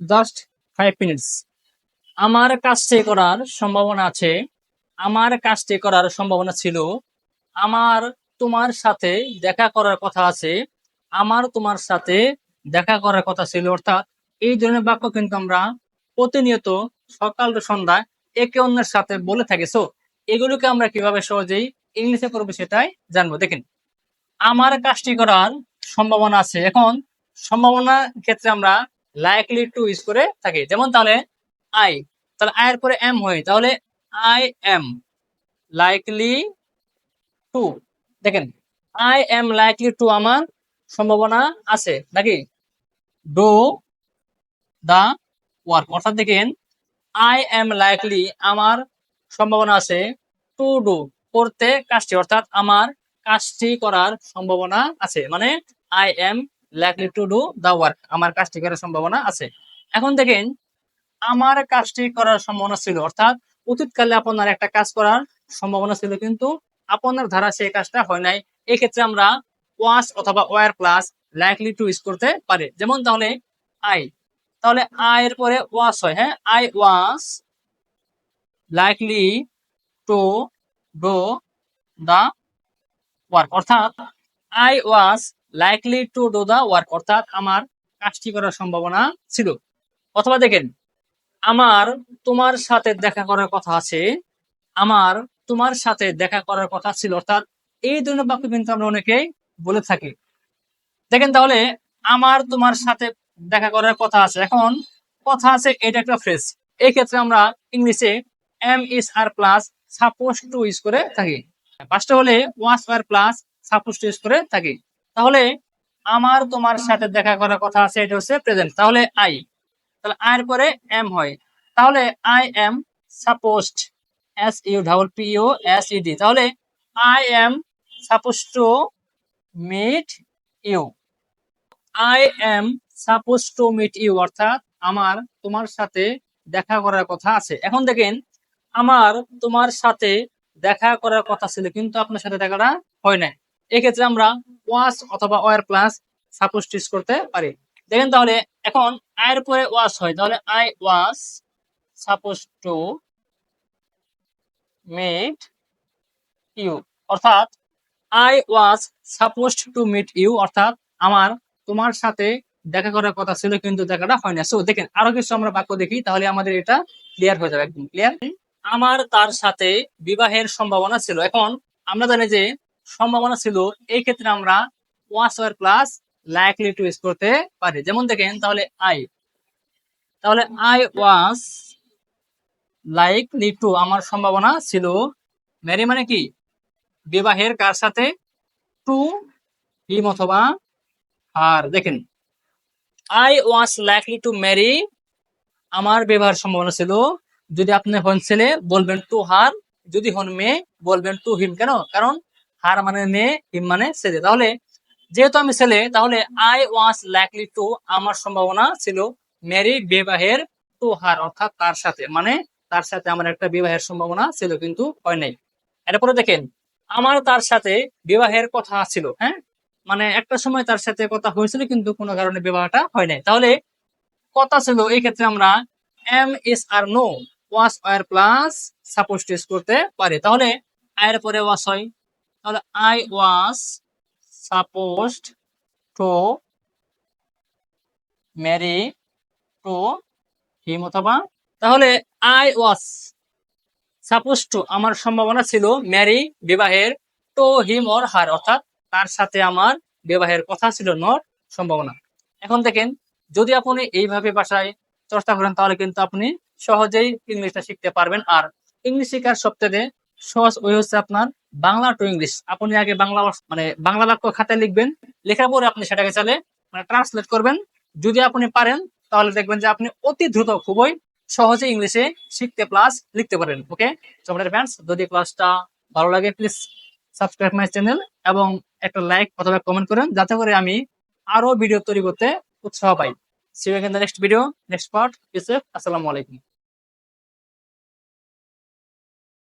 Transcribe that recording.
Just five minutes. আমার কাজটি করার সম্ভাবনা আছে। আমার কাজটি করার সম্ভাবনা ছিল। আমার তোমার সাথে দেখা করার কথা আছে। আমার তোমার সাথে দেখা করার কথা ছিল। অর্থাৎ এই ধরনের বাক্য কিন্তু আমরা প্রতিনিয়ত সকাল ও সন্ধ্যা একে অন্যের সাথে বলে থাকি। সো এগুলোকে আমরা কীভাবে সহজেই ইংলিশে করব সেটাই জানব। দেখেন, আমার কাজটি করার সম্ভাবনা আছে। এখন সম্ভাবনা ক্ষেত্রে আমরা লাইকলি টু ইউজ করে থাকি। যেমন তাহলে আই তাহলে আই এর পরে এম হয়। তাহলে আই এম লাইকলি টু দেখেন আই এম লাইকলি টু আমার সম্ভাবনা আছে নাকি? ডু দা ওয়ার্ক অর্থাৎ দেখেন আই এম লাইকলি আমার সম্ভাবনা আছে টু ডু করতে, কাজটি, অর্থাৎ আমার কাজটি করার সম্ভাবনা আছে। মানে I am likely to do the work আমার কাজটি করার সম্ভাবনা আছে। এখন দেখেন, আমার কাজটি করার সম্ভাবনা ছিল, অর্থাৎ অতীতকালে আপনার একটা কাজ করার সম্ভাবনা ছিল, কিন্তু আপনার ধারা সেই কাজটা হয় নাই। এক্ষেত্রে আমরা ওয়াস অথবা were plus likely to use করতে পারি। যেমন তাহলে আই তাহলে আই এর পরে ওয়াস হয় হ্যাঁ? I was likely to do the work অর্থাৎ I was likely to do the work অর্থাৎ আমার কাজটি করার সম্ভাবনা ছিল। অথবা দেখেন, আমার তোমার সাথে দেখা করার কথা আছে, আমার তোমার সাথে দেখা করার কথা ছিল, অর্থাৎ এই ধরনের বাক্য কিন্তু আমরা অনেকেই বলে থাকি। দেখেন তাহলে, আমার তোমার সাথে দেখা করার কথা আছে। এখন, কথা আছে এটা একটা ফ্রেজ এই ক্ষেত্রে আমরা ইংলিশে am is are plus suppose to use করে থাকি। পাঁচটা হলে ওয়াস আর প্লাস সাপোজ টু ইউজ করে থাকি। তাহলে আমার তোমার সাথে দেখা করার কথা আছে, এটা হচ্ছে প্রেজেন্ট তাহলে আই তাহলে আয়ের পরে এম হয়। তাহলে I am supposed S U double P U S E D তাহলে I am suppose to meet you I am suppose to meet you অর্থাৎ আমার, তোমার সাথে দেখা করার কথা আছে। এখন দেখেন, আমার, তোমার সাথে দেখা করার কথা ছিল, কিন্তু আপনার সাথে দেখাটা হয় না এক্ষেত্রে আমরা ওয়াস অথবা ওয়ার প্লাস ইউজ করতে পারি। দেখেন তাহলে এখন আয়ের পরে ওয়াস হয়। তাহলে I was suppose to meet you. অর্থাৎ I was suppose to meet you. অর্থাৎ আমার, তোমার সাথে দেখা করার কথা ছিল কিন্তু দেখাটা হয় না। সো দেখেন আরও কিছু আমরা বাক্য দেখি, তাহলে আমাদের এটা ক্লিয়ার হয়ে যাবে একদম। ক্লিয়ার আমার তার সাথে বিবাহের সম্ভাবনা ছিল। এখন আমরা জানি যে সম্ভাবনা ছিল, এই ক্ষেত্রে আমরা was were plus likely to use করতে পারি। যেমন দেখেন, তাহলে আই তাহলে আই ওয়াজ লাইকলি টু আমার সম্ভাবনা ছিল ম্যারি মানে কি? বিবাহের কার সাথে? টু হিম অথবা আর দেখেন I was likely to marry আমার বিবাহের সম্ভাবনা ছিল। যদি আপনি হন ছেলে, বলবেন টু হার যদি হন মেয়ে, বলবেন টু হিম কেন? কারণ হার মানে মেয়ে হিম মানে ছেলে। তাহলে যেহেতু আমি ছেলে, তাহলে আই ওয়াজ লাইকলি টু আমার সম্ভাবনা ছিল মেরি বিবাহের টু হার অর্থাৎ তার সাথে। মানে তার সাথে আমার একটা বিবাহের সম্ভাবনা ছিল, কিন্তু হয় নাই। এরপরে দেখেন, আমার তার সাথে বিবাহের কথা ছিল হ্যাঁ? মানে একটা সময় তার সাথে কথা হয়েছিল, কিন্তু কোনো কারণে বিবাহটা হয় নাই। তাহলে কথা ছিল, এই ক্ষেত্রে আমরা am is are no was were plus suppose use করতে পারি। তাহলে আয়ের পরে ওয়াস হয়। তাহলে I was supposed to marry to him অথবা তাহলে আই ওয়াস সাপোজ টু আমার সম্ভাবনা ছিল ম্যারি বিবাহের টু হিম অর হার অর্থাৎ তার সাথে আমার বিবাহের কথা ছিল নট সম্ভাবনা। এখন দেখেন, যদি আপনি এইভাবে ভাষায় চর্চা করেন, তাহলে কিন্তু আপনি সহজেই ইংলিশটা শিখতে পারবেন। আর ইংলিশ শেখার সবচেয়ে সহজ ওই হচ্ছে আপনার বাংলা টু ইংলিশ আপনি আগে বাংলা মানে বাংলা বাক্য খাতায় লিখবেন, লেখার পরে আপনি সেটাকে চালে মানে ট্রান্সলেট করবেন। যদি আপনি পারেন, তাহলে দেখবেন যে আপনি অতি দ্রুত খুবই সহজে ইংলিশে শিখতে প্লাস লিখতে পারেন ওকে তো আমাদের যদি ক্লাসটা ভালো লাগে প্লিজ সাবস্ক্রাইব মাই চ্যানেল এবং একটা লাইক অথবা কমেন্ট করেন, যাতে করে আমি আরও ভিডিও তৈরি করতে উৎসাহ পাই। See the next video next part আসসালামু আলাইকুম